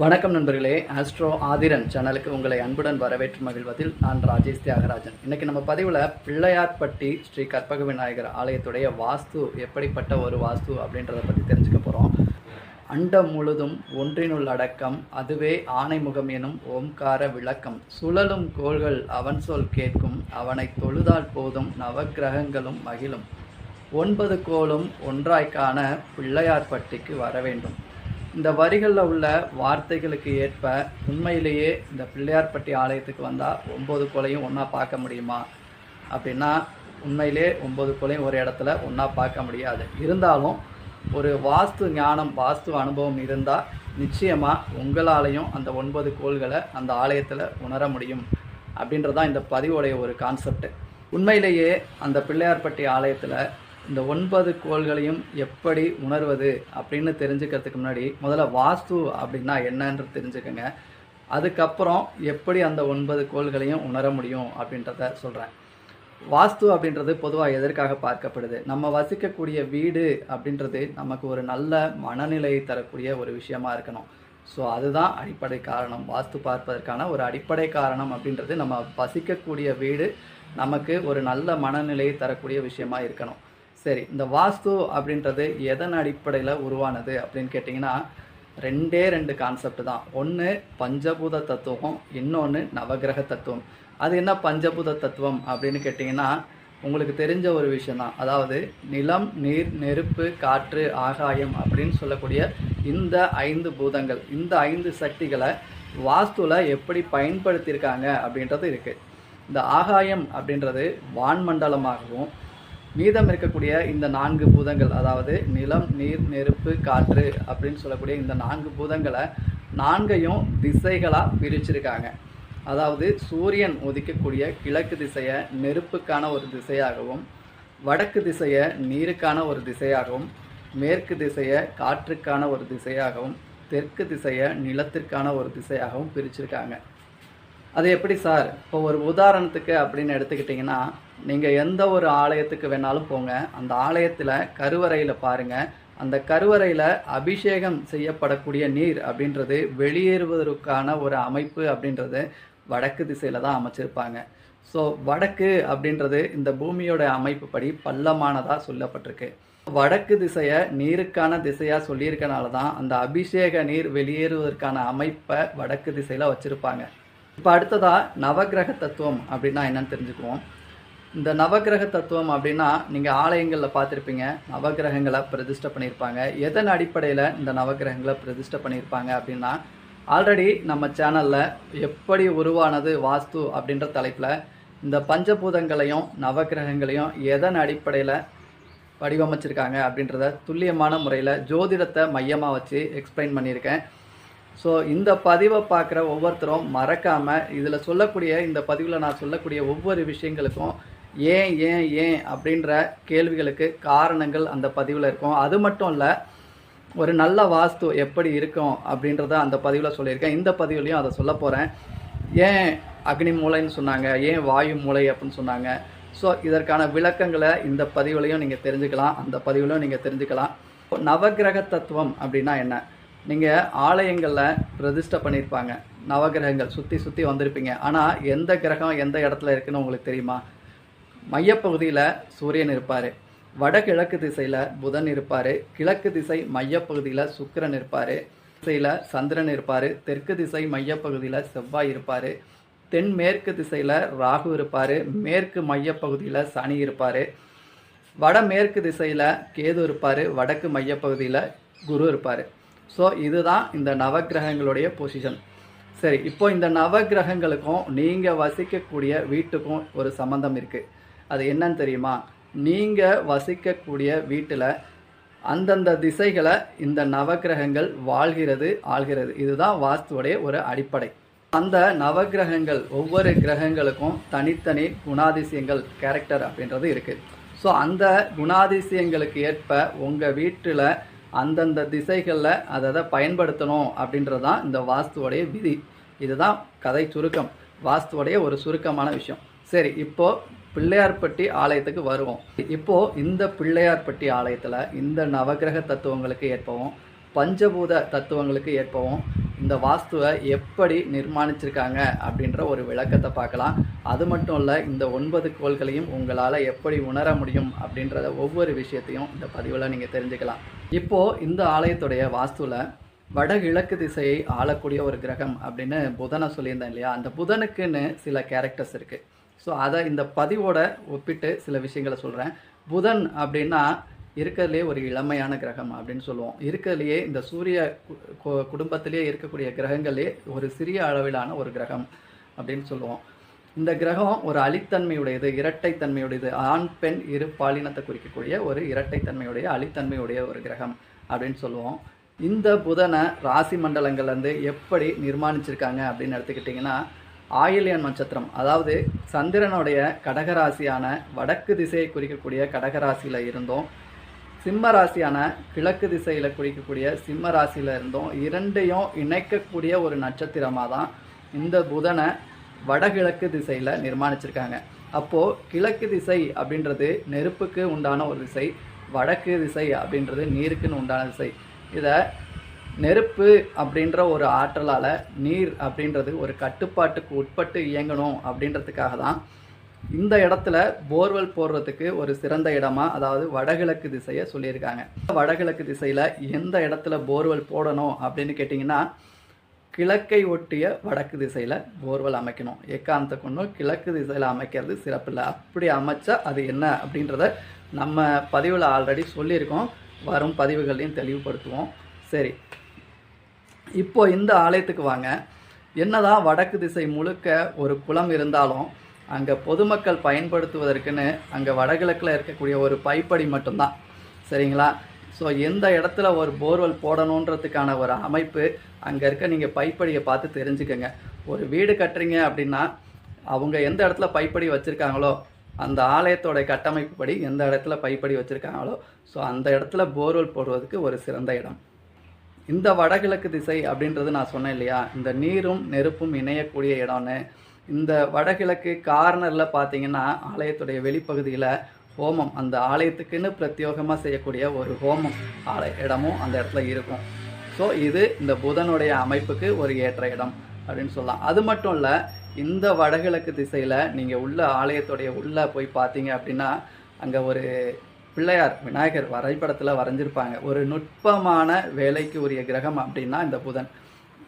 வணக்கம் நண்பர்களே. ஆஸ்ட்ரோ ஆதிரன் சேனலுக்கு உங்களை அன்புடன் வரவேற்று மகிழ்வதில் நான் ராஜேஷ் தியாகராஜன். இன்னைக்கு நம்ம பதிவில் பிள்ளையார்பட்டி ஸ்ரீ கற்பக விநாயகர் ஆலயத்துடைய வாஸ்து எப்படிப்பட்ட ஒரு வாஸ்து அப்படின்றத பற்றி தெரிஞ்சுக்க போகிறோம் அண்டம் முழுதும் ஒன்றினுள் அடக்கம் அதுவே ஆணைமுகம் எனும் ஓம்கார விளக்கம். சுழலும் கோள்கள் அவன் சொல் கேட்கும் அவனை தொழுதால் போதும் நவக்கிரகங்களும் மகிழும். ஒன்பது கோளும் ஒன்றாய்க்கான பிள்ளையார்பட்டிக்கு வர வேண்டும். இந்த வரிகளில் உள்ள வார்த்தைகளுக்கு ஏற்ப உண்மையிலேயே இந்த பிள்ளையார்பட்டி ஆலயத்துக்கு வந்தால் ஒம்பது கொலையும் ஒன்றா பார்க்க முடியுமா? அப்படின்னா உண்மையிலே ஒம்பது கொலையும் ஒரு இடத்துல ஒன்றா பார்க்க முடியாது. இருந்தாலும் ஒரு வாஸ்து ஞானம் வாஸ்து அனுபவம் இருந்தால் நிச்சயமாக உங்களாலையும் அந்த ஒன்பது கோள்களை அந்த ஆலயத்தில் உணர முடியும். அப்படின்றதான் இந்த பதிவோடைய ஒரு கான்செப்ட் உண்மையிலேயே அந்த பிள்ளையார்பட்டி ஆலயத்தில் இந்த ஒன்பது கோள்களையும் எப்படி உணர்வது அப்படின்னு தெரிஞ்சுக்கிறதுக்கு முன்னாடி முதல்ல வாஸ்து அப்படின்னா என்னன்னு தெரிஞ்சுக்கோங்க. அதுக்கப்புறம் எப்படி அந்த ஒன்பது கோள்களையும் உணர முடியும் அப்படின்றத சொல்கிறேன் வாஸ்து அப்படின்றது பொதுவாக எதற்காக பார்க்கப்படுது? நம்ம வசிக்கக்கூடிய வீடு அப்படின்றது நமக்கு ஒரு நல்ல மனநிலையை தரக்கூடிய ஒரு விஷயமா இருக்கணும். ஸோ அதுதான் அடிப்படை காரணம். வாஸ்து பார்ப்பதற்கான ஒரு அடிப்படை காரணம் அப்படின்றது நம்ம வசிக்கக்கூடிய வீடு நமக்கு ஒரு நல்ல மனநிலையை தரக்கூடிய விஷயமா இருக்கணும். சரி இந்த வாஸ்து அப்படின்றது எதன் அடிப்படையில் உருவானது அப்படின்னு கேட்டிங்கன்னா ரெண்டே ரெண்டு கான்செப்ட் தான். ஒன்று பஞ்சபூத தத்துவம் இன்னொன்று நவகிரக தத்துவம். அது என்ன பஞ்சபூத தத்துவம் அப்படின்னு கேட்டிங்கன்னா உங்களுக்கு தெரிஞ்ச ஒரு விஷயந்தான் அதாவது நிலம் நீர் நெருப்பு காற்று ஆகாயம் அப்படின்னு சொல்லக்கூடிய இந்த ஐந்து பூதங்கள் இந்த ஐந்து சக்திகளை வாஸ்துவில் எப்படி பயன்படுத்தியிருக்காங்க அப்படின்றது இருக்குது இந்த ஆகாயம் அப்படின்றது வான்மண்டலமாகவும் மீதம் இருக்கக்கூடிய இந்த நான்கு பூதங்கள் அதாவது நிலம் நீர் நெருப்பு காற்று அப்படின்னு சொல்லக்கூடிய இந்த நான்கு பூதங்களை நான்கையும் திசைகளாக பிரிச்சிருக்காங்க. அதாவது சூரியன் உதிக்கக்கூடிய கிழக்கு திசையை நெருப்புக்கான ஒரு திசையாகவும் வடக்கு திசையை நீருக்கான ஒரு திசையாகவும் மேற்கு திசையை காற்றுக்கான ஒரு திசையாகவும் தெற்கு திசையை நிலத்திற்கான ஒரு திசையாகவும் பிரிச்சிருக்காங்க. அது எப்படி சார்? இப்போ ஒரு உதாரணத்துக்கு அப்படின்னு எடுத்துக்கிட்டிங்கன்னா நீங்கள் எந்த ஒரு ஆலயத்துக்கு வேணாலும் போங்க. அந்த ஆலயத்தில் கருவறையில் பாருங்கள் அந்த கருவறையில் அபிஷேகம் செய்யப்படக்கூடிய நீர் அப்படின்றது வெளியேறுவதற்கான ஒரு அமைப்பு அப்படின்றது வடக்கு திசையில் தான் அமைச்சிருப்பாங்க. ஸோ வடக்கு அப்படின்றது இந்த பூமியோட அமைப்பு படி பள்ளமானதாக சொல்லப்பட்டிருக்கு. வடக்கு திசையை நீருக்கான திசையாக சொல்லியிருக்கனால தான் அந்த அபிஷேக நீர் வெளியேறுவதற்கான அமைப்பை வடக்கு திசையில் வச்சுருப்பாங்க. இப்போ அடுத்ததாக நவகிரக தத்துவம் அப்படின்னா என்னன்னு தெரிஞ்சுக்குவோம். இந்த நவகிரக தத்துவம் அப்படின்னா நீங்கள் ஆலயங்களில் பார்த்துருப்பீங்க. நவகிரகங்களை பிரதிஷ்டை பண்ணியிருப்பாங்க. எதன் அடிப்படையில் இந்த நவகிரகங்களை பிரதிஷ்டை பண்ணியிருப்பாங்க அப்படின்னா ஆல்ரெடி நம்ம சேனலில் எப்படி உருவானது வாஸ்து அப்படின்ற தலைப்பில் இந்த பஞ்சபூதங்களையும் நவகிரகங்களையும் எதன் அடிப்படையில் வடிவமைச்சிருக்காங்க அப்படின்றத துல்லியமான முறையில் ஜோதிடத்தை மையமாக வச்சு எக்ஸ்பிளைன் பண்ணியிருக்கேன். ஸோ இந்த பதிவை பார்க்குற ஒவ்வொருத்தரும் மறக்காமல் இதில் சொல்லக்கூடிய இந்த பதிவில் நான் சொல்லக்கூடிய ஒவ்வொரு விஷயங்களுக்கும் ஏன் ஏன் ஏன் அப்படின்ற கேள்விகளுக்கு காரணங்கள் அந்த பதிவில் இருக்கும். அது மட்டும் இல்லை ஒரு நல்ல வாஸ்து எப்படி இருக்கும் அப்படின்றத அந்த பதிவில் சொல்லியிருக்கேன். இந்த பதிவுலையும் அதை சொல்ல போகிறேன் ஏன் அக்னி மூளைன்னு சொன்னாங்க? ஏன் வாயு மூளை அப்படின்னு சொன்னாங்க? ஸோ இதற்கான விளக்கங்களை இந்த பதிவுலையும் நீங்கள் தெரிஞ்சுக்கலாம். அந்த பதிவுலையும் நீங்கள் தெரிஞ்சுக்கலாம். நவகிரக தத்துவம் அப்படின்னா என்ன? நீங்கள் ஆலயங்களில் பிரதிஷ்டை பண்ணியிருப்பாங்க நவகிரகங்கள் சுற்றி சுற்றி வந்திருப்பீங்க. ஆனால் எந்த கிரகம் எந்த இடத்துல இருக்குன்னு உங்களுக்கு தெரியுமா? மையப்பகுதியில் சூரியன் இருப்பார். வடகிழக்கு திசையில் புதன் இருப்பார். கிழக்கு திசை மையப்பகுதியில் சுக்கிரன் இருப்பார். திசையில் சந்திரன் இருப்பார். தெற்கு திசை மையப்பகுதியில் செவ்வாய் இருப்பார். தென்மேற்கு திசையில் ராகு இருப்பார். மேற்கு மையப்பகுதியில் சனி இருப்பார். வடமேற்கு திசையில் கேது இருப்பார். வடக்கு மையப்பகுதியில் குரு இருப்பார். ஸோ இதுதான் இந்த நவக்கிரகங்களுடைய பொசிஷன் சரி இப்போ இந்த நவக்கிரகங்களுக்கும் நீங்கள் வசிக்கக்கூடிய வீட்டுக்கும் ஒரு சம்மந்தம் இருக்குது அது என்னன்னு தெரியுமா? நீங்கள் வசிக்கக்கூடிய வீட்டில் அந்தந்த திசைகளை இந்த நவக்கிரகங்கள் வாழ்கிறது ஆள்கிறது. இதுதான் வாஸ்துவுடைய ஒரு அடிப்படை. அந்த நவக்கிரகங்கள் ஒவ்வொரு கிரகங்களுக்கும் தனித்தனி குணாதிசயங்கள் கேரக்டர் அப்படின்றது இருக்குது ஸோ அந்த குணாதிசயங்களுக்கு ஏற்ப உங்கள் வீட்டில் அந்தந்த திசைகளில் அதை அதை பயன்படுத்தணும் அப்படின்றது தான் இந்த வாஸ்துவோடைய விதி. இதுதான் கதை சுருக்கம். வாஸ்துவோடைய ஒரு சுருக்கமான விஷயம். சரி இப்போது பிள்ளையார்பட்டி ஆலயத்துக்கு வருவோம். இப்போது இந்த பிள்ளையார்பட்டி ஆலயத்தில் இந்த நவகிரக தத்துவங்களுக்கு ஏற்பவும் பஞ்சபூத தத்துவங்களுக்கு ஏற்பவும் இந்த வாஸ்துவை எப்படி நிர்மாணிச்சிருக்காங்க அப்படின்ற ஒரு விளக்கத்தை பார்க்கலாம். அது மட்டும் இல்லை இந்த ஒன்பது கோள்களையும் உங்களால் எப்படி உணர முடியும் அப்படின்றத ஒவ்வொரு விஷயத்தையும் இந்த பதிவில் நீங்கள் தெரிஞ்சுக்கலாம். இப்போது இந்த ஆலயத்துடைய வாஸ்துவில் வடகிழக்கு திசையை ஆளக்கூடிய ஒரு கிரகம் அப்படின்னு புதனை சொல்லியிருந்தேன் இல்லையா? அந்த புதனுக்குன்னு சில கேரக்டர்ஸ் இருக்குது ஸோ அதை இந்த பதிவோட ஒப்பிட்டு சில விஷயங்களை சொல்கிறேன் புதன் அப்படின்னா இருக்கிறதுலே ஒரு இளமையான கிரகம் அப்படின்னு சொல்லுவோம். இருக்கிறதுலையே இந்த சூரிய குடும்பத்திலேயே இருக்கக்கூடிய கிரகங்களே ஒரு சிறிய அளவிலான ஒரு கிரகம் அப்படின்னு சொல்லுவோம். இந்த கிரகம் ஒரு அழித்தன்மையுடையது இரட்டைத்தன்மையுடையது. ஆண் பெண் இரு பாலினத்தை குறிக்கக்கூடிய ஒரு இரட்டைத்தன்மையுடைய அழித்தன்மையுடைய ஒரு கிரகம் அப்படின்னு சொல்லுவோம். இந்த புதனை ராசி மண்டலங்கள்லேருந்து எப்படி நிர்மாணிச்சிருக்காங்க அப்படின்னு எடுத்துக்கிட்டிங்கன்னா ஆயில்யன் நட்சத்திரம். அதாவது சந்திரனுடைய கடகராசியான வடக்கு திசையை குறிக்கக்கூடிய கடகராசியில் இருந்தும். சிம்ம ராசியான கிழக்கு திசையில் குறிக்கக்கூடிய சிம்ம ராசியில் இருந்தும். இரண்டையும் இணைக்கக்கூடிய ஒரு நட்சத்திரமாக தான் இந்த புதனை வடகிழக்கு திசையில் நிர்மாணிச்சிருக்காங்க. அப்போது கிழக்கு திசை அப்படின்றது நெருப்புக்கு உண்டான ஒரு திசை வடக்கு திசை அப்படின்றது நீருக்குன்னு உண்டான திசை. இதை நெருப்பு அப்படின்ற ஒரு ஆற்றலால் நீர் அப்படின்றது ஒரு கட்டுப்பாட்டுக்கு உட்பட்டு இயங்கணும் அப்படின்றதுக்காக தான் இந்த இடத்துல போர்வெல் போடுறதுக்கு ஒரு சிறந்த இடமா அதாவது வடகிழக்கு திசையை சொல்லியிருக்காங்க. வடகிழக்கு திசையில் எந்த இடத்துல போர்வெல் போடணும் அப்படின்னு கேட்டிங்கன்னா கிழக்கை ஒட்டிய வடக்கு திசையில் போர்வெல் அமைக்கணும். ஏக்காந்த கொண்டும் கிழக்கு திசையில் அமைக்கிறது சிறப்பில்லை அப்படி அமைச்சா அது என்ன அப்படின்றத நம்ம பதிவில் ஆல்ரெடி சொல்லியிருக்கோம். வரும் பதிவுகளையும் தெளிவுபடுத்துவோம். சரி. இப்போ இந்த ஆலயத்துக்கு வாங்க. என்னதான் வடக்கு திசை முழுக்க ஒரு குளம் இருந்தாலும் அங்கே பொதுமக்கள் பயன்படுத்துவதற்குன்னு அங்கே வடகிழக்கில் இருக்கக்கூடிய ஒரு பைப்படி மட்டும்தான். சரிங்களா? ஸோ எந்த இடத்துல ஒரு போர்வெல் போடணுன்றதுக்கான ஒரு அமைப்பு அங்கே இருக்க நீங்கள் பைப்படியை பார்த்து தெரிஞ்சுக்கோங்க. ஒரு வீடு கட்டுறீங்க அப்படின்னா அவங்க எந்த இடத்துல பைப்படி வச்சுருக்காங்களோ அந்த ஆலயத்தோட கட்டமைப்பு படி எந்த இடத்துல பைப்படி வச்சுருக்காங்களோ ஸோ அந்த இடத்துல போர்வெல் போடுவதற்கு ஒரு சிறந்த இடம். இந்த வடகிழக்கு திசை அப்படின்றது நான் சொன்னேன் இல்லையா? இந்த நீரும் நெருப்பும் இணையக்கூடிய இடம்னு. இந்த வடகிழக்கு கார்னரில் பார்த்தீங்கன்னா ஆலயத்துடைய வெளிப்பகுதியில் ஹோமம். அந்த ஆலயத்துக்குன்னு பிரத்யோகமாக செய்யக்கூடிய ஒரு ஹோமம் ஆலய இடமும் அந்த இடத்துல இருக்கும். ஸோ இது இந்த புதனுடைய அமைப்புக்கு ஒரு ஏற்ற இடம் அப்படின்னு சொல்லலாம். அது மட்டும் இல்லை இந்த வடகிழக்கு திசையில் நீங்கள் உள்ள ஆலயத்துடைய உள்ளே போய் பார்த்தீங்க அப்படின்னா அங்கே ஒரு பிள்ளையார் விநாயகர் வரைபடத்தில் வரைஞ்சிருப்பாங்க. ஒரு நுட்பமான வேலைக்கு உரிய கிரகம் அப்படின்னா இந்த புதன்.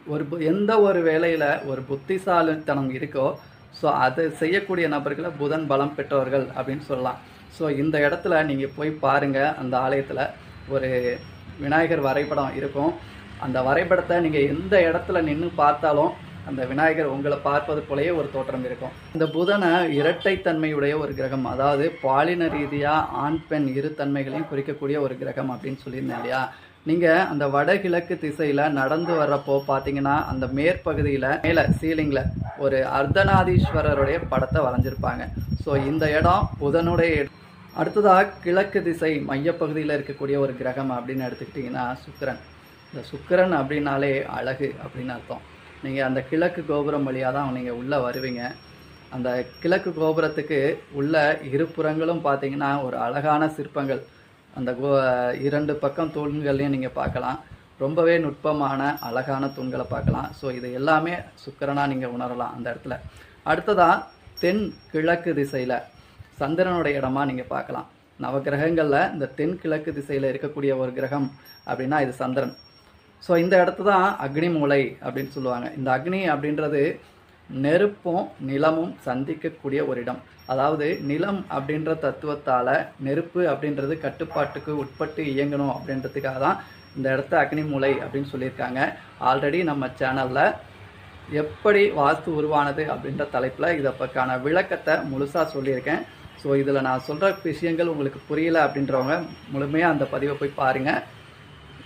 ஒரு பு- எந்த ஒரு வேலையில் ஒரு புத்திசாலித்தனம் இருக்கோ ஸோ அதை செய்யக்கூடிய நபர்களை புதன் பலம் பெற்றவர்கள் அப்படின்னு சொல்லலாம். ஸோ இந்த இடத்துல நீங்கள் போய் பாருங்கள் அந்த ஆலயத்தில் ஒரு விநாயகர் வரைபடம் இருக்கும். அந்த வரைபடத்தை நீங்கள் எந்த இடத்துல நின்று பார்த்தாலும் அந்த விநாயகர் உங்களை பார்ப்பது போலயே ஒரு தோற்றம் இருக்கும். இந்த புதனை இரட்டைத்தன்மையுடைய ஒரு கிரகம் அதாவது பாலின ரீதியாக ஆண் பெண் இரு தன்மைகளையும் குறிக்கக்கூடிய ஒரு கிரகம் அப்படின்னு சொல்லியிருந்தேன் இல்லையா? நீங்கள் அந்த வடகிழக்கு திசையில் நடந்து வர்றப்போ பார்த்தீங்கன்னா அந்த மேற்பகுதியில் மேலே சீலிங்கில் ஒரு அர்த்தநாதீஸ்வரருடைய படத்தை வரைஞ்சிருப்பாங்க. ஸோ இந்த இடம் புதனுடைய இடம். அடுத்ததாக கிழக்கு திசை மையப்பகுதியில் இருக்கக்கூடிய ஒரு கிரகம் அப்படின்னு எடுத்துக்கிட்டிங்கன்னா சுக்கிரன். இந்த சுக்கிரன் அப்படின்னாலே அழகு அப்படின்னு அர்த்தம். நீங்கள் அந்த கிழக்கு கோபுரம் வழியாக தான் நீங்கள் உள்ளே வருவீங்க. அந்த கிழக்கு கோபுரத்துக்கு உள்ள இருபுறங்களும் பார்த்தீங்கன்னா ஒரு அழகான சிற்பங்கள். அந்த கோ இரண்டு பக்கம் தூண்கள்லையும் நீங்கள் பார்க்கலாம். ரொம்பவே நுட்பமான அழகான தூண்களை பார்க்கலாம். ஸோ இது எல்லாமே சுக்கரனாக நீங்கள் உணரலாம் அந்த இடத்துல. அடுத்ததாக தென் கிழக்கு திசையில் சந்திரனுடைய இடமா நீங்கள் பார்க்கலாம். நவகிரகங்களில் இந்த தென் கிழக்கு திசையில் இருக்கக்கூடிய ஒரு கிரகம் அப்படின்னா இது சந்திரன். ஸோ இந்த இடத்து தான் அக்னி மூலை அப்படின்னு சொல்லுவாங்க. இந்த அக்னி அப்படின்றது நெருப்பும் நிலமும் சந்திக்கக்கூடிய ஒரு இடம். அதாவது நிலம் அப்படின்ற தத்துவத்தால் நெருப்பு அப்படின்றது கட்டுப்பாட்டுக்கு உட்பட்டு இயங்கணும் அப்படின்றதுக்காக தான் இந்த இடத்த அக்னி மூலை அப்படின்னு சொல்லியிருக்காங்க. ஆல்ரெடி நம்ம சேனலில் எப்படி வாஸ்து உருவானது அப்படின்ற தலைப்பில் இதை பக்கான விளக்கத்தை முழுசாக சொல்லியிருக்கேன். ஸோ இதில் நான் சொல்கிற விஷயங்கள் உங்களுக்கு புரியல அப்படின்றவங்க முழுமையாக அந்த பதிவை போய் பாருங்கள்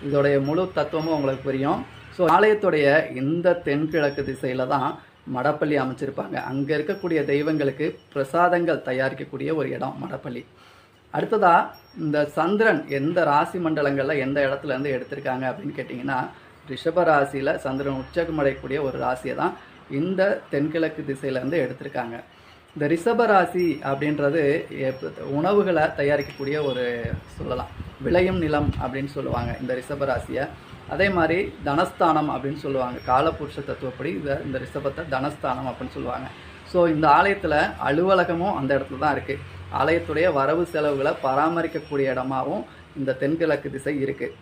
இதோடைய முழு தத்துவமும் உங்களுக்கு புரியும். ஸோ ஆலயத்துடைய இந்த தென்கிழக்கு திசையில் தான் மடப்பள்ளி அமைச்சிருப்பாங்க. அங்கே இருக்கக்கூடிய தெய்வங்களுக்கு பிரசாதங்கள் தயாரிக்கக்கூடிய ஒரு இடம் மடப்பள்ளி. அடுத்ததாக இந்த சந்திரன் எந்த ராசி மண்டலங்களில் எந்த இடத்துலேருந்து எடுத்திருக்காங்க அப்படின்னு கேட்டிங்கன்னா ரிஷப ராசியில் சந்திரன் உச்சகமடையக்கூடிய ஒரு ராசியை தான் இந்த தென்கிழக்கு திசையிலேருந்து எடுத்திருக்காங்க. இந்த ரிஷபராசி அப்படின்றது உணவுகளை தயாரிக்கக்கூடிய ஒரு சொல்லலாம். விளையும் நிலம் அப்படின்னு சொல்லுவாங்க இந்த ரிஷபராசியை அதே மாதிரி தனஸ்தானம் அப்படின்னு சொல்லுவாங்க. காலபுருஷ தத்துவப்படி இதை இந்த ரிஷபத்தை தனஸ்தானம் அப்படின்னு சொல்லுவாங்க. ஸோ இந்த ஆலயத்தில் அலுவலகமும் அந்த இடத்துல தான் இருக்குது ஆலயத்துடைய வரவு செலவுகளை பராமரிக்கக்கூடிய இடமாவும் இந்த தென்கிழக்கு திசை இருக்குது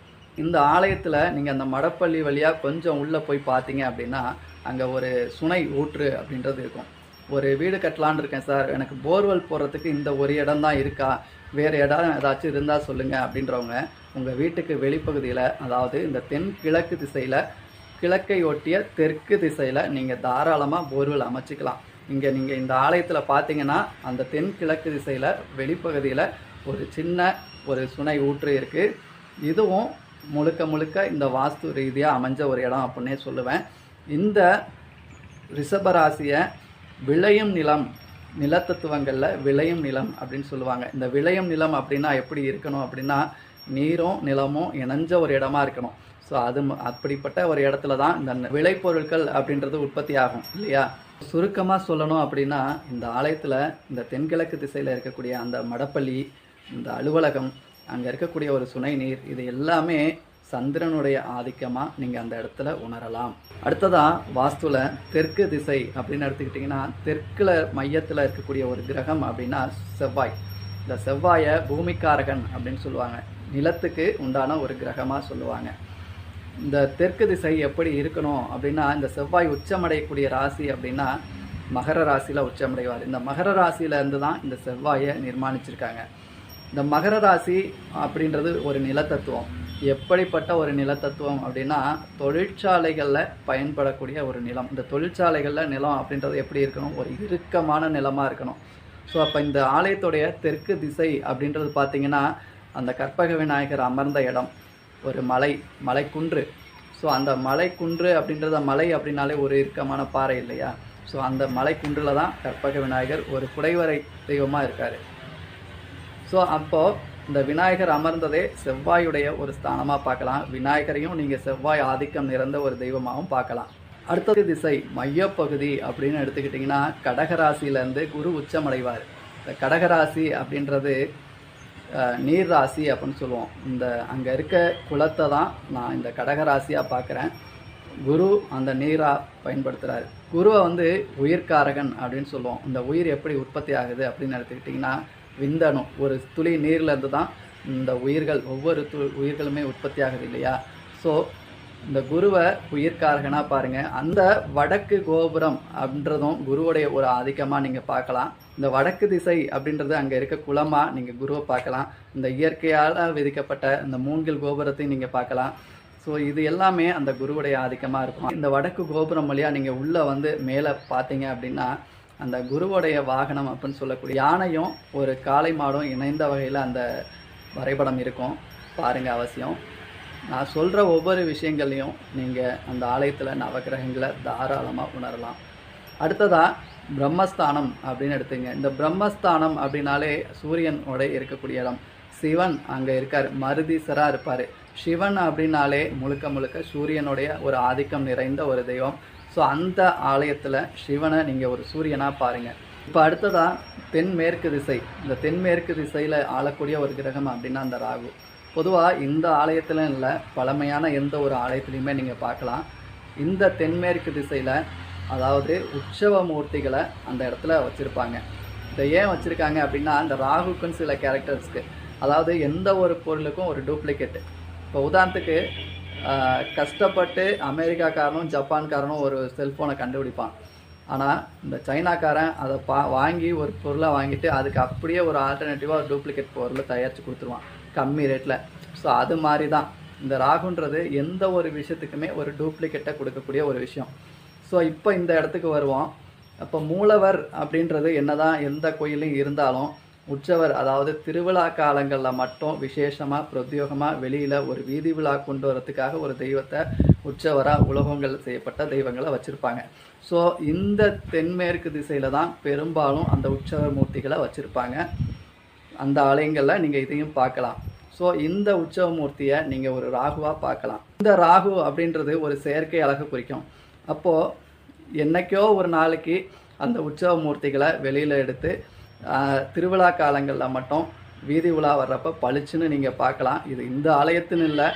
இந்த ஆலயத்தில் நீங்கள் அந்த மடப்பள்ளி வழியாக கொஞ்சம் உள்ளே போய் பார்த்தீங்க அப்படின்னா அங்கே ஒரு சுனை ஊற்று அப்படின்றது இருக்கும். ஒரு வீடு கட்டலான்னு இருக்கேன் சார். எனக்கு போர்வெல் போடுறதுக்கு இந்த ஒரு இடம் தான் இருக்கா? வேறு இடம் ஏதாச்சும் இருந்தால் சொல்லுங்கள் அப்படின்றவங்க உங்கள் வீட்டுக்கு வெளிப்பகுதியில் அதாவது இந்த தென் கிழக்கு திசையில் கிழக்கை ஒட்டிய தெற்கு திசையில் நீங்கள் தாராளமாக போர்வெல் அமைச்சிக்கலாம். இங்கே நீங்கள் இந்த ஆலயத்தில் பார்த்தீங்கன்னா அந்த தென் கிழக்கு திசையில் வெளிப்பகுதியில் ஒரு சின்ன ஒரு சுனை ஊற்று இருக்குது இதுவும் முழுக்க முழுக்க இந்த வாஸ்து ரீதியாக அமைஞ்ச ஒரு இடம் அப்படின்னே சொல்லுவேன். இந்த ரிஷபராசியை விளையும் நிலம் நிலத்தத்துவங்களில் விளையும் நிலம் அப்படின்னு சொல்லுவாங்க. இந்த விளையும் நிலம் அப்படின்னா எப்படி இருக்கணும் அப்படின்னா நீரும் நிலமும் இணைஞ்ச ஒரு இடமா இருக்கணும். ஸோ அது ம- அப்படிப்பட்ட ஒரு இடத்துல தான் இந்த விளைபொருட்கள் அப்படின்றது உற்பத்தி ஆகும் இல்லையா? சுருக்கமாக சொல்லணும் அப்படின்னா இந்த ஆலயத்தில் இந்த தென்கிழக்கு திசையில் இருக்கக்கூடிய அந்த மடப்பள்ளி இந்த அலுவலகம் அங்கே இருக்கக்கூடிய ஒரு சுனை நீர் இது எல்லாமே சந்திரனுடைய ஆதிக்கமாக நீங்கள் அந்த இடத்துல உணரலாம். அடுத்ததாக வாஸ்துவில் தெற்கு திசை அப்படின்னு எடுத்துக்கிட்டிங்கன்னா தெற்கில் மையத்தில் இருக்கக்கூடிய ஒரு கிரகம் அப்படின்னா செவ்வாய். இந்த செவ்வாயை பூமிக்காரகன் அப்படின்னு சொல்லுவாங்க. நிலத்துக்கு உண்டான ஒரு கிரகமாக சொல்லுவாங்க. இந்த தெற்கு திசை எப்படி இருக்கணும் அப்படின்னா இந்த செவ்வாய் உச்சமடையக்கூடிய ராசி அப்படின்னா மகர ராசியில் உச்சமடைவார். இந்த மகர ராசியிலேருந்து தான் இந்த செவ்வாயை நிர்மாணிச்சிருக்காங்க. இந்த மகர ராசி அப்படின்றது ஒரு நிலத்தத்துவம். எப்படிப்பட்ட ஒரு நிலத்தத்துவம் அப்படின்னா தொழிற்சாலைகளில் பயன்படக்கூடிய ஒரு நிலம். இந்த தொழிற்சாலைகளில் நிலம் அப்படின்றது எப்படி இருக்கணும்? ஒரு இறுக்கமான நிலமாக இருக்கணும். ஸோ அப்போ இந்த ஆலயத்துடைய தெற்கு திசை அப்படின்றது பார்த்திங்கன்னா அந்த கற்பக விநாயகர் அமர்ந்த இடம். ஒரு மலை மலைக்குன்று. ஸோ அந்த மலைக்குன்று அப்படின்றத மலை அப்படின்னாலே ஒரு இறுக்கமான பாறை இல்லையா? ஸோ அந்த மலைக்குன்றில் தான் கற்பக விநாயகர் ஒரு குடைவரை தெய்வமாக இருக்கார். ஸோ அப்போது இந்த விநாயகர் அமர்ந்ததே செவ்வாயுடைய ஒரு ஸ்தானமாக பார்க்கலாம். விநாயகரையும் நீங்கள் செவ்வாய் ஆதிக்கம் நிறைந்த ஒரு தெய்வமாகவும் பார்க்கலாம். அடுத்தது திசை மையப்பகுதி அப்படின்னு எடுத்துக்கிட்டிங்கன்னா கடகராசியிலேருந்து குரு உச்சமடைவார். இந்த கடகராசி அப்படின்றது நீர் ராசி அப்படின்னு சொல்லுவோம். இந்த அங்கே இருக்க குலத்தை தான் நான் இந்த கடகராசியாக பார்க்குறேன். குரு அந்த நீராக பயன்படுத்துகிறாரு குருவை வந்து உயிர்காரகன் அப்படின்னு சொல்லுவோம். இந்த உயிர் எப்படி உற்பத்தி ஆகுது அப்படின்னு எடுத்துக்கிட்டிங்கன்னா விந்தணு ஒரு துளி நீர்லேருந்து தான் இந்த உயிர்கள் ஒவ்வொரு து உயிர்களுமே உற்பத்தி ஆகுது இல்லையா? ஸோ இந்த குருவை உயிர்காரகனாக பாருங்கள் அந்த வடக்கு கோபுரம் அப்படின்றதும் குருவுடைய ஒரு ஆதிக்கமாக நீங்கள் பார்க்கலாம். இந்த வடக்கு திசை அப்படின்றது அங்கே இருக்க குலமாக நீங்கள் குருவை பார்க்கலாம். இந்த இயற்கையால் விதிக்கப்பட்ட இந்த மூங்கில் கோபுரத்தையும் நீங்கள் பார்க்கலாம். ஸோ இது எல்லாமே அந்த குருவுடைய ஆதிக்கமாக இருக்கும். இந்த வடக்கு கோபுரம் வழியாக நீங்கள் உள்ளே வந்து மேலே பார்த்தீங்க அப்படின்னா அந்த குருவுடைய வாகனம் அப்படின்னு சொல்லக்கூடிய யானையும் ஒரு காளை மாடும் இணைந்த வகையில் அந்த வரைபடம் இருக்கும். பாருங்கள் அவசியம். நான் சொல்கிற ஒவ்வொரு விஷயங்களையும் நீங்கள் அந்த ஆலயத்தில் நவகிரகங்களை தாராளமாக உணரலாம். அடுத்ததாக பிரம்மஸ்தானம் அப்படின்னு எடுத்துங்க. இந்த பிரம்மஸ்தானம் அப்படின்னாலே சூரியனோட இருக்கக்கூடிய இடம். சிவன் அங்கே இருக்கார். மருதீசராக இருப்பார். சிவன் அப்படின்னாலே முழுக்க முழுக்க சூரியனுடைய ஒரு ஆதிக்கம் நிறைந்த ஒரு தெய்வம். ஸோ அந்த ஆலயத்தில் சிவனை நீங்கள் ஒரு சூரியனாக பாருங்கள் இப்போ அடுத்ததாக தென்மேற்கு திசை. இந்த தென்மேற்கு திசையில் ஆளக்கூடிய ஒரு கிரகம் அப்படின்னா அந்த ராகு. பொதுவாக இந்த ஆலயத்தில் இல்லை பழமையான எந்த ஒரு ஆலயத்துலையுமே நீங்கள் பார்க்கலாம். இந்த தென்மேற்கு திசையில் அதாவது உற்சவ மூர்த்திகளை அந்த இடத்துல வச்சுருப்பாங்க. இதை ஏன் வச்சுருக்காங்க அப்படின்னா அந்த ராகுக்குன்னு சில கேரக்டர்ஸ்க்கு அதாவது எந்த ஒரு பொருளுக்கும் ஒரு டூப்ளிகேட்டு இப்போ உதாரணத்துக்கு கஷ்டப்பட்டு அமெரிக்காக்காரனும் ஜப்பான்காரனும் ஒரு செல்ஃபோனை கண்டுபிடிப்பான். ஆனால் இந்த சைனாக்காரன் அதை பா வாங்கி ஒரு பொருளை வாங்கிட்டு அதுக்கு அப்படியே ஒரு ஆல்டர்னேட்டிவாக ஒரு டூப்ளிகேட் பொருளை தயாரித்து கொடுத்துருவான். கம்மி ரேட்டில் ஸோ அது மாதிரி தான் இந்த ராகுன்றது எந்த ஒரு விஷயத்துக்குமே ஒரு டூப்ளிகேட்டை கொடுக்கக்கூடிய ஒரு விஷயம். ஸோ இப்போ இந்த இடத்துக்கு வருவோம். அப்போ மூலவர் அப்படின்றது என்ன தான் எந்த கோயிலையும் இருந்தாலும் உற்சவர் அதாவது திருவிழா காலங்களில் மட்டும் விசேஷமாக பிரத்யோகமாக வெளியில் ஒரு வீதி விழா கொண்டு வரத்துக்காக ஒரு தெய்வத்தை உற்சவராக உலகங்கள் செய்யப்பட்ட தெய்வங்களை வச்சுருப்பாங்க. ஸோ இந்த தென்மேற்கு திசையில் தான் பெரும்பாலும் அந்த உற்சவர் மூர்த்திகளை வச்சுருப்பாங்க. அந்த ஆலயங்களில் நீங்கள் இதையும் பார்க்கலாம். ஸோ இந்த உற்சவ மூர்த்தியை நீங்கள் ஒரு ராகுவாக பார்க்கலாம். இந்த ராகு அப்படின்றது ஒரு செயற்கை அழகு குறிக்கும். அப்போது என்னைக்கோ ஒரு நாளைக்கு அந்த உற்சவ மூர்த்திகளை வெளியில் எடுத்து திருவிழா காலங்களில் மட்டும் வீதி உலா வர்றப்ப பளிச்சுன்னு நீங்கள் பார்க்கலாம். இது இந்த ஆலயத்துன்னு இல்லை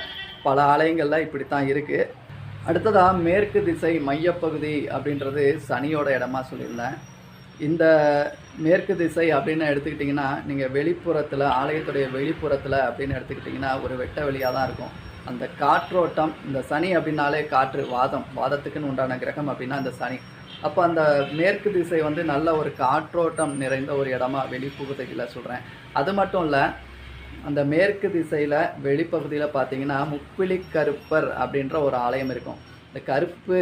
பல ஆலயங்களில் இப்படித்தான் இருக்குது அடுத்ததாக மேற்கு திசை மையப்பகுதி அப்படின்றது சனியோட இடமா சொல்லியிருந்தேன். இந்த மேற்கு திசை அப்படின்னு எடுத்துக்கிட்டிங்கன்னா நீங்கள் வெளிப்புறத்தில் ஆலயத்துடைய வெளிப்புறத்தில் அப்படின்னு எடுத்துக்கிட்டிங்கன்னா ஒரு வெட்ட வெளியாக தான் இருக்கும். அந்த காற்றோட்டம் இந்த சனி அப்படின்னாலே காற்று வாதம் வாதத்துக்குன்னு உண்டான கிரகம் அப்படின்னா அந்த சனி. அப்போ அந்த மேற்கு திசை வந்து நல்ல ஒரு காற்றோட்டம் நிறைந்த ஒரு இடமா வெளிப்புகுதியில் சொல்கிறேன் அது மட்டும் இல்லை அந்த மேற்கு திசையில் வெளிப்பகுதியில் பார்த்தீங்கன்னா முப்பிலி கருப்பர் அப்படின்ற ஒரு ஆலயம் இருக்கும். இந்த கருப்பு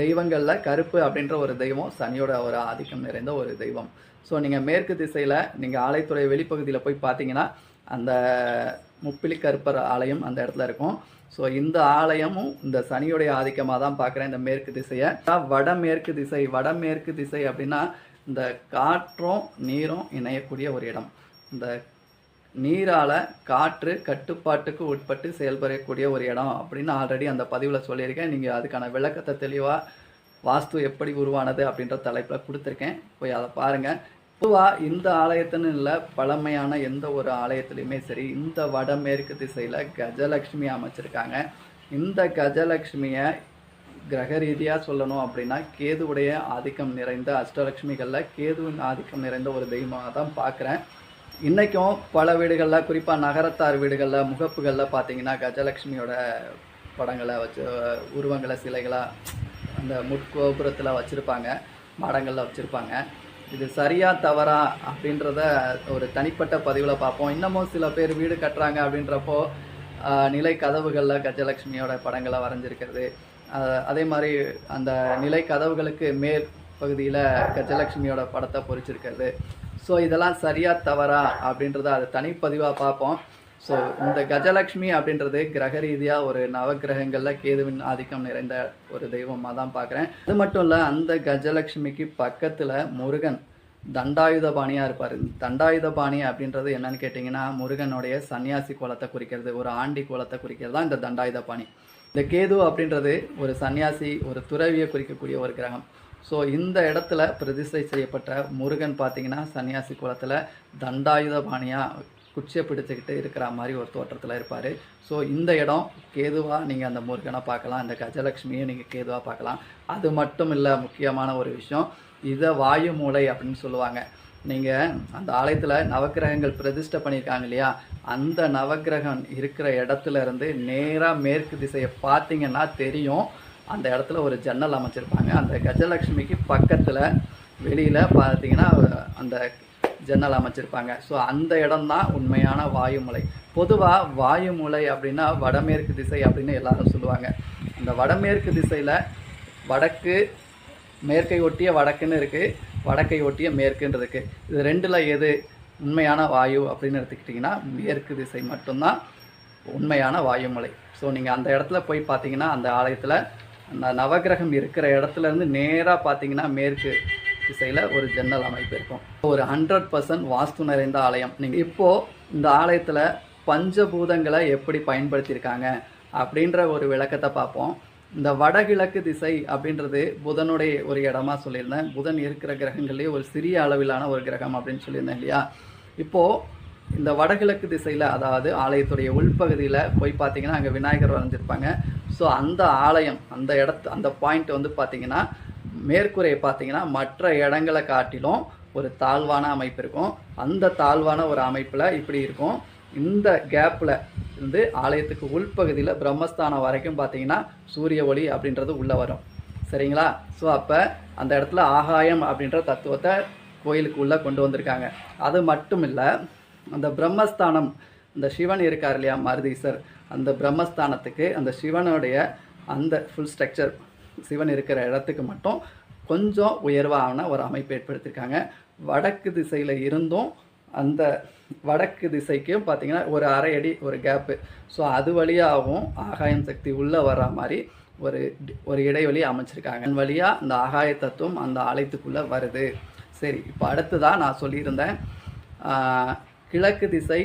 தெய்வங்களில் கருப்பு அப்படின்ற ஒரு தெய்வம் சனியோட ஒரு ஆதிக்கம் நிறைந்த ஒரு தெய்வம். ஸோ நீங்கள் மேற்கு திசையில் நீங்கள் ஆலயத்துடைய வெளிப்பகுதியில் போய் பார்த்தீங்கன்னா அந்த முப்பிலி கருப்பர் ஆலயம் அந்த இடத்துல இருக்கும். ஸோ இந்த ஆலயமும் இந்த சனியுடைய ஆதிக்கமாக தான் பார்க்குறேன் இந்த மேற்கு திசையை. வடமேற்கு திசை வடமேற்கு திசை அப்படின்னா இந்த காற்றும் நீரும் இணையக்கூடிய ஒரு இடம். இந்த நீரால் காற்று கட்டுப்பாட்டுக்கு உட்பட்டு செயல்படக்கூடிய ஒரு இடம் அப்படின்னு ஆல்ரெடி அந்த பதிவில் சொல்லியிருக்கேன். நீங்கள் அதுக்கான விளக்கத்தை தெளிவாக வாஸ்து எப்படி உருவானது அப்படின்ற தலைப்பில் கொடுத்துருக்கேன். போய் அதை பாருங்கள் பொதுவாக இந்த ஆலயத்துன்னு இல்லை பழமையான எந்த ஒரு ஆலயத்துலேயுமே சரி இந்த வடமேற்கு திசையில் கஜலக்ஷ்மி அமைச்சிருக்காங்க. இந்த கஜலக்ஷ்மியை கிரக ரீதியாக சொல்லணும் அப்படின்னா கேதுவுடைய ஆதிக்கம் நிறைந்த அஷ்டலக்ஷ்மிகளில் கேதுவின் ஆதிக்கம் நிறைந்த ஒரு தெய்வமாக தான் பார்க்குறேன் இன்றைக்கும் பல வீடுகளில் குறிப்பாக நகரத்தார் வீடுகளில் முகப்புகளில் பார்த்தீங்கன்னா கஜலக்ஷ்மியோட படங்களை வச்சு உருவங்களை சிலைகளாக அந்த முட்கோபுரத்தில் வச்சுருப்பாங்க மாடங்களில் வச்சுருப்பாங்க. இது சரியா தவறா அப்படின்றத ஒரு தனிப்பட்ட பதிவில் பார்ப்போம். இன்னமும் சில பேர் வீடு கட்டுறாங்க அப்படின்றப்போ நிலை கதவுகளில் கஜலக்ஷ்மியோட படங்களை வரைஞ்சிருக்கிறது. அதே மாதிரி அந்த நிலை கதவுகளுக்கு மேல் பகுதியில் கஜலட்சுமியோட படத்தை பொறிச்சிருக்கிறது. ஸோ இதெல்லாம் சரியா தவறா அப்படின்றத அது தனிப்பதிவாக பார்ப்போம். ஸோ இந்த கஜலக்ஷ்மி அப்படின்றது கிரக ரீதியாக ஒரு நவகிரகங்களில் கேதுவின் ஆதிக்கம் நிறைந்த ஒரு தெய்வமாக தான் பார்க்குறேன் அது மட்டும் இல்லை அந்த கஜலக்ஷ்மிக்கு பக்கத்தில் முருகன் தண்டாயுதபாணியாக இருப்பார். தண்டாயுதபாணி அப்படின்றது என்னன்னு கேட்டிங்கன்னா முருகனுடைய சன்னியாசி குலத்தை குறிக்கிறது ஒரு ஆண்டி குலத்தை குறிக்கிறது தான் இந்த தண்டாயுதபாணி இந்த கேது அப்படின்றது ஒரு சன்னியாசி ஒரு துறவியை குறிக்கக்கூடிய ஒரு கிரகம். ஸோ இந்த இடத்துல பிரதிஷ்டை செய்யப்பட்ட முருகன் பார்த்தீங்கன்னா சன்னியாசி குலத்தில் தண்டாயுதபாணியாக குச்சியை பிடிச்சிக்கிட்டு இருக்கிற மாதிரி ஒரு தோற்றத்தில் இருப்பார். ஸோ இந்த இடம் கேதுவாக நீங்கள் அந்த முருகனை பார்க்கலாம் இந்த கஜலக்ஷ்மியை நீங்கள் கேதுவாக பார்க்கலாம். அது மட்டும் இல்லை முக்கியமான ஒரு விஷயம் இதை வாயு மூலை அப்படின்னு சொல்லுவாங்க. நீங்கள் அந்த ஆலயத்தில் நவக்கிரகங்கள் பிரதிஷ்டை பண்ணியிருக்காங்க இல்லையா? அந்த நவக்கிரகம் இருக்கிற இடத்துல இருந்து நேராக மேற்கு திசையை பார்த்தீங்கன்னா தெரியும். அந்த இடத்துல ஒரு ஜன்னல் அமைச்சிருப்பாங்க. அந்த கஜலக்ஷ்மிக்கு பக்கத்தில் வெளியில் பார்த்தீங்கன்னா அந்த ஜன்னல் அமைச்சிருப்பாங்க. ஸோ அந்த இடம் தான் உண்மையான வாயுமலை. பொதுவாக வாயுமலை அப்படின்னா வடமேற்கு திசை அப்படின்னு எல்லாரும் சொல்லுவாங்க. அந்த வடமேற்கு திசையில் வடக்கு மேற்கை ஒட்டிய வடக்குன்னு இருக்குது வடக்கை ஒட்டிய மேற்குன்னு இருக்குது இது ரெண்டில் எது உண்மையான வாயு அப்படின்னு எடுத்துக்கிட்டிங்கன்னா மேற்கு திசை மட்டும்தான் உண்மையான வாயுமலை. ஸோ நீங்கள் அந்த இடத்துல போய் பார்த்தீங்கன்னா அந்த ஆலயத்தில் அந்த நவக்கிரகம் இருக்கிற இடத்துலேருந்து நேராக பார்த்தீங்கன்னா மேற்கு திசையில் ஒரு ஜன்னல் அமைப்பு இருக்கும். ஒரு ஹண்ட்ரட் பர்சன்ட் வாஸ்து நிறைந்த ஆலயம். நீங்கள் இப்போது இந்த ஆலயத்தில் பஞ்சபூதங்களை எப்படி பயன்படுத்தியிருக்காங்க அப்படின்ற ஒரு விளக்கத்தை பார்ப்போம். இந்த வடகிழக்கு திசை அப்படின்றது புதனுடைய ஒரு இடமா சொல்லியிருந்தேன். புதன் இருக்கிற கிரகங்கள்லேயே ஒரு சிறிய அளவிலான ஒரு கிரகம் அப்படின்னு சொல்லியிருந்தேன் இல்லையா? இப்போது இந்த வடகிழக்கு திசையில் அதாவது ஆலயத்துடைய உள்பகுதியில் போய் பார்த்தீங்கன்னா அங்கே விநாயகர் வரைஞ்சிருப்பாங்க. ஸோ அந்த ஆலயம் அந்த இடத்து அந்த பாயிண்ட் வந்து பார்த்தீங்கன்னா மேற்கூரையை பார்த்தீங்கன்னா மற்ற இடங்களை காட்டிலும் ஒரு தாழ்வான அமைப்பு இருக்கும். அந்த தாழ்வான ஒரு அமைப்பில் இப்படி இருக்கும். இந்த கேப்பில் இருந்து ஆலயத்துக்கு உள்பகுதியில் பிரம்மஸ்தானம் வரைக்கும் பார்த்தீங்கன்னா சூரிய ஒளி அப்படின்றது உள்ளே வரும். சரிங்களா? ஸோ அப்போ அந்த இடத்துல ஆகாயம் அப்படின்ற தத்துவத்தை கோயிலுக்கு உள்ளே கொண்டு வந்திருக்காங்க. அது மட்டும் இல்லை அந்த பிரம்மஸ்தானம் இந்த சிவன் இருக்கார் இல்லையா மருதீசர்? அந்த பிரம்மஸ்தானத்துக்கு அந்த சிவனுடைய அந்த ஃபுல் ஸ்ட்ரக்சர் சிவன் இருக்கிற இடத்துக்கு மட்டும் கொஞ்சம் உயர்வான ஒரு அமைப்பு ஏற்படுத்தியிருக்காங்க. வடக்கு திசையில் இருந்தும் அந்த வடக்கு திசைக்கும் பார்த்திங்கன்னா ஒரு அரை அடி ஒரு கேப்பு ஸோ அது வழியாகவும் ஆகாயம் சக்தி உள்ளே வர்ற மாதிரி ஒரு ஒரு இடைவெளி அமைச்சிருக்காங்க. அதன் வழியாக அந்த ஆகாய தத்துவம் அந்த ஆலயத்துக்குள்ளே வருது. சரி இப்போ அடுத்ததாக நான் சொல்லியிருந்தேன். கிழக்கு திசை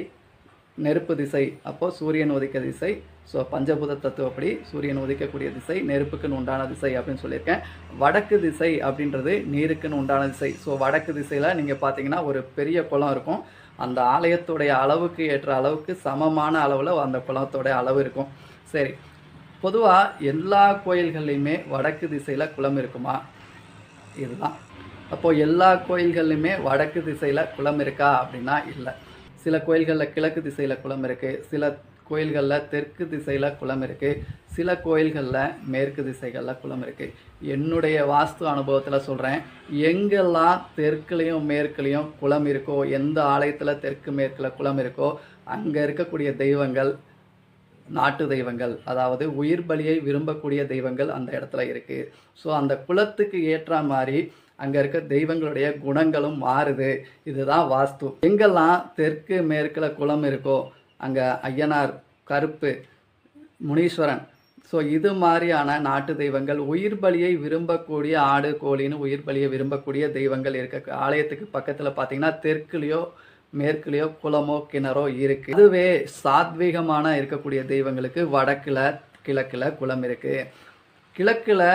நெருப்பு திசை அப்போது சூரியன் உதிக்க திசை ஸோ பஞ்சபூத தத்துவப்படி சூரியன் உதிக்கக்கூடிய திசை நெருப்புக்குன்னு உண்டான திசை அப்படின்னு சொல்லியிருக்கேன். வடக்கு திசை அப்படின்றது நீருக்குன்னு உண்டான திசை. ஸோ வடக்கு திசையில் நீங்கள் பார்த்தீங்கன்னா ஒரு பெரிய குளம் இருக்கும். அந்த ஆலயத்துடைய அளவுக்கு ஏற்ற அளவுக்கு சமமான அளவில் அந்த குளத்தோடைய அளவு இருக்கும். சரி பொதுவாக எல்லா கோயில்கள்லையுமே வடக்கு திசையில் குளம் இருக்குமா? இதுதான். அப்போது எல்லா கோயில்கள்லையுமே வடக்கு திசையில் குளம் இருக்கா அப்படின்னா இல்லை. சில கோயில்களில் கிழக்கு திசையில் குளம் இருக்குது சில கோயில்களில் தெற்கு திசையில் குளம் இருக்குது சில கோயில்களில் மேற்கு திசைகளில் குளம் இருக்குது என்னுடைய வாஸ்து அனுபவத்தில் சொல்கிறேன் எங்கெல்லாம் தெற்குலேயும் மேற்குலேயும் குளம் இருக்கோ எந்த ஆலயத்தில் தெற்கு மேற்கில் குளம் இருக்கோ அங்கே இருக்கக்கூடிய தெய்வங்கள் நாட்டு தெய்வங்கள் அதாவது உயிர் பலியை விரும்பக்கூடிய தெய்வங்கள் அந்த இடத்துல இருக்குது ஸோ அந்த குலத்துக்கு ஏற்ற மாதிரி அங்கே இருக்க தெய்வங்களுடைய குணங்களும் மாறுது. இதுதான் வாஸ்து. எங்கெல்லாம் தெற்கு மேற்கில் குளம் இருக்கோ அங்கே ஐயனார் கருப்பு முனீஸ்வரன். ஸோ இது மாதிரியான நாட்டு தெய்வங்கள் உயிர் பலியை விரும்பக்கூடிய ஆடு கோழின்னு உயிர் பலியை விரும்பக்கூடிய தெய்வங்கள் இருக்க ஆலயத்துக்கு பக்கத்தில் பார்த்தீங்கன்னா தெற்குலேயோ மேற்குலேயோ குளமோ கிணறோ இருக்குது இதுவே சாத்வீகமான இருக்கக்கூடிய தெய்வங்களுக்கு வடக்கில் கிழக்கில் குளம் இருக்குது கிழக்கில்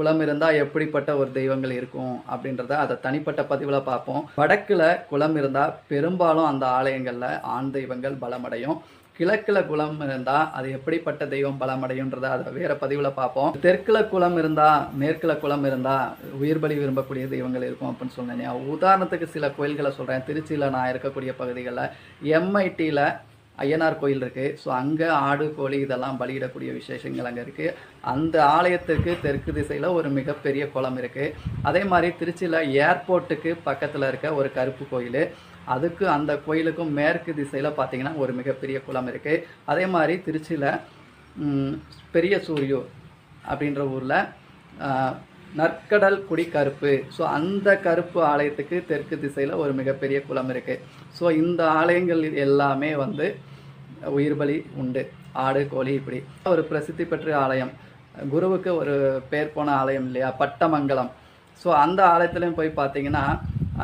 குளம் இருந்தால் எப்படிப்பட்ட ஒரு தெய்வங்கள் இருக்கும் அப்படின்றத அதை தனிப்பட்ட பதிவில் பார்ப்போம். வடக்கில் குளம் இருந்தால் பெரும்பாலும் அந்த ஆலயங்களில் ஆண் தெய்வங்கள் பலமடையும். கிழக்கில் குளம் இருந்தால் அது எப்படிப்பட்ட தெய்வம் பலமடையுன்றத அதை வேற பதிவில் பார்ப்போம். தெற்கில் குளம் இருந்தால் மேற்கில் குளம் இருந்தால் உயிர் பலி விரும்பக்கூடிய தெய்வங்கள் இருக்கும் அப்படின்னு சொன்னேன் உதாரணத்துக்கு சில கோயில்களை சொல்கிறேன் திருச்சியில் நான் இருக்கக்கூடிய பகுதிகளில் எம்ஐடியில் ஐயனார் கோயில் இருக்குது ஸோ அங்கே ஆடு கோழி இதெல்லாம் பலியிடக்கூடிய விசேஷங்கள் அங்கே இருக்குது அந்த ஆலயத்துக்கு தெற்கு திசையில் ஒரு மிகப்பெரிய குளம் இருக்குது அதே மாதிரி திருச்சியில் ஏர்போர்ட்டுக்கு பக்கத்தில் இருக்க ஒரு கருப்பு கோயில். அதுக்கு அந்த கோயிலுக்கும் மேற்கு திசையில் பார்த்தீங்கன்னா ஒரு மிகப்பெரிய குளம் இருக்குது அதே மாதிரி திருச்சியில் பெரிய சூரியூர் அப்படின்ற ஊரில் நற்கடல் குடி கருப்பு. ஸோ அந்த கருப்பு ஆலயத்துக்கு தெற்கு திசையில் ஒரு மிகப்பெரிய குளம் இருக்குது ஸோ இந்த ஆலயங்கள் எல்லாமே வந்து உயிர் பலி உண்டு. ஆடு கோழி இப்படி. ஒரு பிரசித்தி பெற்ற ஆலயம். குருவுக்கு ஒரு பேர் போன ஆலயம் இல்லையா? பட்டமங்கலம். ஸோ அந்த ஆலயத்துலேயும் போய் பார்த்தீங்கன்னா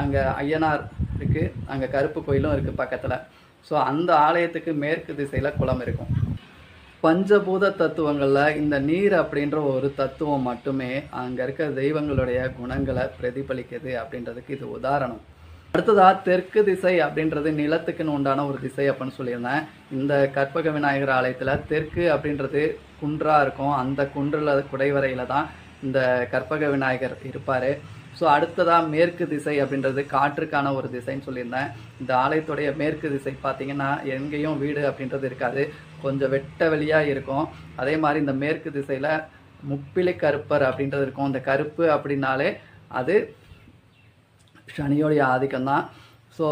அங்கே ஐயனார் இருக்குது அங்கே கருப்பு கோயிலும் இருக்குது பக்கத்தில். ஸோ அந்த ஆலயத்துக்கு மேற்கு திசையில் குளம் இருக்கும். பஞ்சபூத தத்துவங்களில் இந்த நீர் அப்படின்ற ஒரு தத்துவம் மட்டுமே அங்கே இருக்க தெய்வங்களுடைய குணங்களை பிரதிபலிக்குது அப்படின்றதுக்கு இது உதாரணம். அடுத்ததா தெற்கு திசை அப்படின்றது நிலத்துக்குன்னு உண்டான ஒரு திசை அப்படின்னு சொல்லியிருந்தேன். இந்த கற்பக விநாயகர் ஆலயத்தில் தெற்கு அப்படின்றது குன்றாக இருக்கும். அந்த குன்றில் குடைவரையில் தான் இந்த கற்பக விநாயகர் இருப்பார். ஸோ அடுத்ததாக மேற்கு திசை அப்படின்றது காற்றுக்கான ஒரு திசைன்னு சொல்லியிருந்தேன். இந்த ஆலயத்துடைய மேற்கு திசை பார்த்தீங்கன்னா எங்கேயும் வீடு அப்படின்றது இருக்காது. கொஞ்சம் வெட்ட வெளியாக இருக்கும். அதே மாதிரி இந்த மேற்கு திசையில் முப்பிலை கருப்பர் அப்படின்றது இருக்கும். இந்த கருப்பு அப்படின்னாலே அது சனியோடைய ஆதிக்கம்தான் ஸோ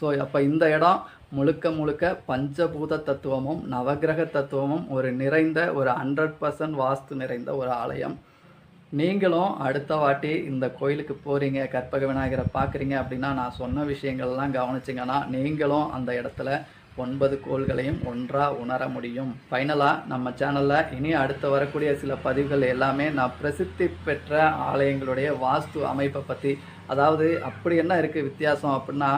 ஸோ அப்போ இந்த இடம் முழுக்க முழுக்க பஞ்சபூத தத்துவமும் நவக்கிரக தத்துவமும் ஒரு நிறைந்த ஒரு ஹண்ட்ரட் பர்சன்ட் வாஸ்து நிறைந்த ஒரு ஆலயம். நீங்களும் அடுத்த வாட்டி இந்த கோயிலுக்கு போகிறீங்க கற்பக விநாயகரை பார்க்குறீங்க அப்படின்னா நான் சொன்ன விஷயங்கள்லாம் கவனிச்சிங்கன்னா நீங்களும் அந்த இடத்துல ஒன்பது கோள்களையும் ஒன்றாக உணர முடியும். ஃபைனலாக நம்ம சேனலில் இனி அடுத்து வரக்கூடிய சில பதிவுகள் எல்லாமே நான் பிரசித்தி பெற்ற ஆலயங்களுடைய வாஸ்து அமைப்பை பற்றி அதாவது அப்படி என்ன இருக்குது வித்தியாசம் அப்படின்னா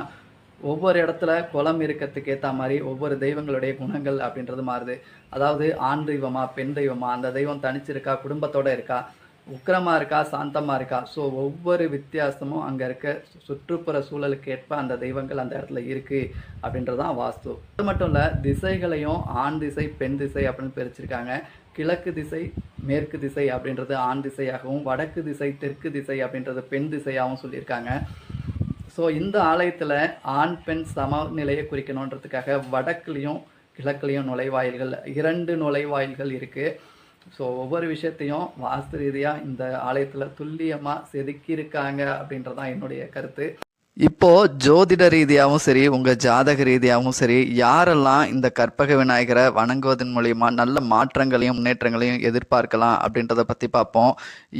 ஒவ்வொரு இடத்துல குளம் இருக்கிறதுக்கு ஏற்ற மாதிரி ஒவ்வொரு தெய்வங்களுடைய குணங்கள் அப்படின்றது மாறுது. அதாவது ஆண் தெய்வமா பெண் தெய்வமா அந்த தெய்வம் தனிச்சிருக்கா குடும்பத்தோடு இருக்கா உக்கிரமா இருக்கா சாந்தமாக இருக்கா? ஸோ ஒவ்வொரு வித்தியாசமும் அங்கே இருக்க சுற்றுப்புற சூழலுக்கு ஏற்ப அந்த தெய்வங்கள் அந்த இடத்துல இருக்குது அப்படின்றதான் வாஸ்து. அது மட்டும் இல்லை திசைகளையும் ஆண் திசை பெண் திசை அப்படின்னு பிரிச்சிருக்காங்க. கிழக்கு திசை மேற்கு திசை அப்படின்றது ஆண் திசையாகவும் வடக்கு திசை தெற்கு திசை அப்படின்றது பெண் திசையாகவும் சொல்லியிருக்காங்க. ஸோ இந்த ஆலயத்தில் ஆண் பெண் சமநிலையை குறிக்கணுன்றதுக்காக வடக்குலேயும் கிழக்குலேயும் நுழைவாயில்கள் இரண்டு நுழைவாயில்கள் இருக்குது ஸோ ஒவ்வொரு விஷயத்தையும் வாஸ்து ரீதியாக இந்த ஆலயத்தில் துல்லியமாக செதுக்கியிருக்காங்க அப்படின்றதான் என்னுடைய கருத்து. இப்போ ஜோதிட ரீதியாகவும் சரி உங்கள் ஜாதக ரீதியாகவும் சரி யாரெல்லாம் இந்த கற்பக விநாயகரை வணங்குவதன் மூலியமா நல்ல மாற்றங்களையும் முன்னேற்றங்களையும் எதிர்பார்க்கலாம் அப்படின்றத பற்றி பார்ப்போம்.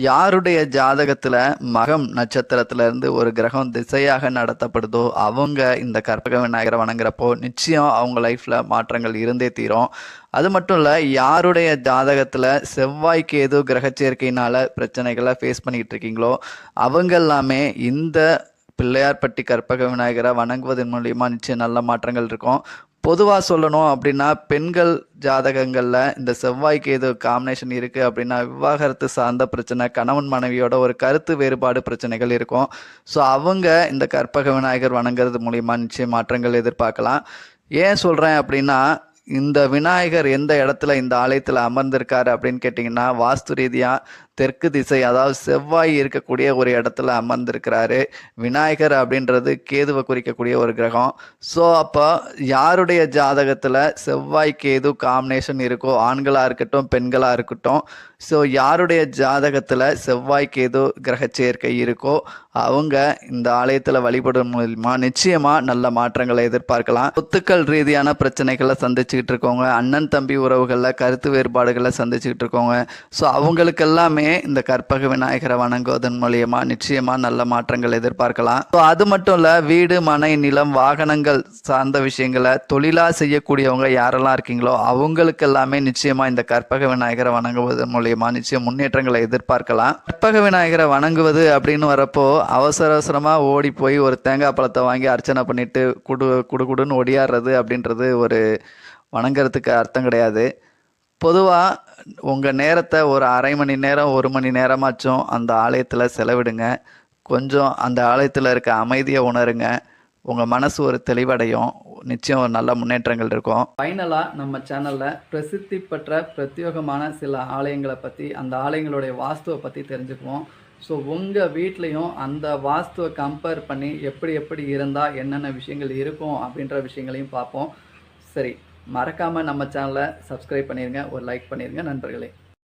யாருடைய ஜாதகத்தில் மகம் நட்சத்திரத்துல இருந்து ஒரு கிரகம் திசையாக நடத்தப்படுதோ அவங்க இந்த கற்பக விநாயகரை வணங்குறப்போ நிச்சயம் அவங்க லைஃப்பில் மாற்றங்கள் இருந்தே தீரும். அது மட்டும் இல்லை யாருடைய ஜாதகத்தில் செவ்வாய் கிரக கிரகச்சேர்க்கையினால பிரச்சனைகளை ஃபேஸ் பண்ணிக்கிட்டு இருக்கீங்களோ அவங்க எல்லாமே இந்த பிள்ளையார்பட்டி கற்பக விநாயகரை வணங்குவதன் மூலியமாக நிச்சயம் நல்ல மாற்றங்கள் இருக்கும். பொதுவாக சொல்லணும் அப்படின்னா பெண்கள் ஜாதகங்களில் இந்த செவ்வாய்க்கு எது காம்பினேஷன் இருக்குது அப்படின்னா விவாகரத்து சார்ந்த பிரச்சனை கணவன் மனைவியோட ஒரு கருத்து வேறுபாடு பிரச்சனைகள் இருக்கும். ஸோ அவங்க இந்த கற்பக விநாயகர் வணங்குறது மூலியமாக நிச்சயம் மாற்றங்கள் எதிர்பார்க்கலாம். ஏன் சொல்கிறேன் அப்படின்னா இந்த விநாயகர் எந்த இடத்துல இந்த ஆலயத்தில் அமர்ந்திருக்காரு அப்படின்னு கேட்டிங்கன்னா வாஸ்து ரீதியாக தெற்கு திசை அதாவது செவ்வாய் இருக்கக்கூடிய ஒரு இடத்துல அமர்ந்திருக்கிறாரு. விநாயகர் அப்படின்றது கேதுவை குறிக்கக்கூடிய ஒரு கிரகம். ஸோ அப்போ யாருடைய ஜாதகத்தில் செவ்வாய் கேது காம்பினேஷன் இருக்கோ ஆண்களாக இருக்கட்டும் பெண்களாக இருக்கட்டும் ஸோ யாருடைய ஜாதகத்தில் செவ்வாய் கேது கிரக சேர்க்கை இருக்கோ அவங்க இந்த ஆலயத்தில் வழிபடும் மூலியமாக நிச்சயமாக நல்ல மாற்றங்களை எதிர்பார்க்கலாம். சொத்துக்கள் ரீதியான பிரச்சனைகளை சந்திச்சுக்கிட்டு இருக்கோங்க அண்ணன் தம்பி உறவுகளில் கருத்து வேறுபாடுகளை சந்திச்சுக்கிட்டு இருக்கோங்க ஸோ அவங்களுக்கெல்லாமே இந்த கற்பக விநாயகரை வணங்குவதன் மூலியமா நிச்சயமாக நல்ல மாற்றங்கள் எதிர்பார்க்கலாம். ஸோ அது மட்டும் இல்லை வீடு மனை நிலம் வாகனங்கள் சார்ந்த விஷயங்களை தொழிலாக செய்யக்கூடியவங்க யாரெல்லாம் இருக்கீங்களோ அவங்களுக்கு எல்லாமே நிச்சயமாக இந்த கற்பக விநாயகரை வணங்குவதன் மூலியமா நிச்சயம் முன்னேற்றங்களை எதிர்பார்க்கலாம். கற்பக விநாயகரை வணங்குவது அப்படின்னு வரப்போ அவசர அவசரமாக ஓடி போய் ஒரு தேங்காய் பழத்தை வாங்கி அர்ச்சனை பண்ணிட்டு குடு குடு குடுன்னு ஒடியாடுறது அப்படின்றது ஒரு வணங்குறதுக்கு அர்த்தம் கிடையாது. பொதுவாக உங்கள் நேரத்தை ஒரு அரை மணி நேரம் ஒரு மணி நேரமாச்சும் அந்த ஆலயத்தில் செலவிடுங்க. கொஞ்சம் அந்த ஆலயத்தில் இருக்க அமைதியை உணருங்க. உங்கள் மனசு ஒரு தெளிவடையும். நிச்சயம் ஒரு நல்ல முன்னேற்றங்கள் இருக்கும். ஃபைனலாக நம்ம சேனலில் பிரசித்தி பெற்ற பிரத்யேகமான சில ஆலயங்களை பற்றி அந்த ஆலயங்களுடைய வாஸ்துவை பற்றி தெரிஞ்சுக்குவோம். ஸோ உங்கள் வீட்லேயும் அந்த வாஸ்துவை கம்பேர் பண்ணி எப்படி எப்படி இருந்தால் என்னென்ன விஷயங்கள் இருக்கும் அப்படின்ற விஷயங்களையும் பார்ப்போம். சரி மறக்காமல் நம்ம சேனலை சப்ஸ்கிரைப் பண்ணிடுங்க ஒரு லைக் பண்ணிடுங்க நண்பர்களே.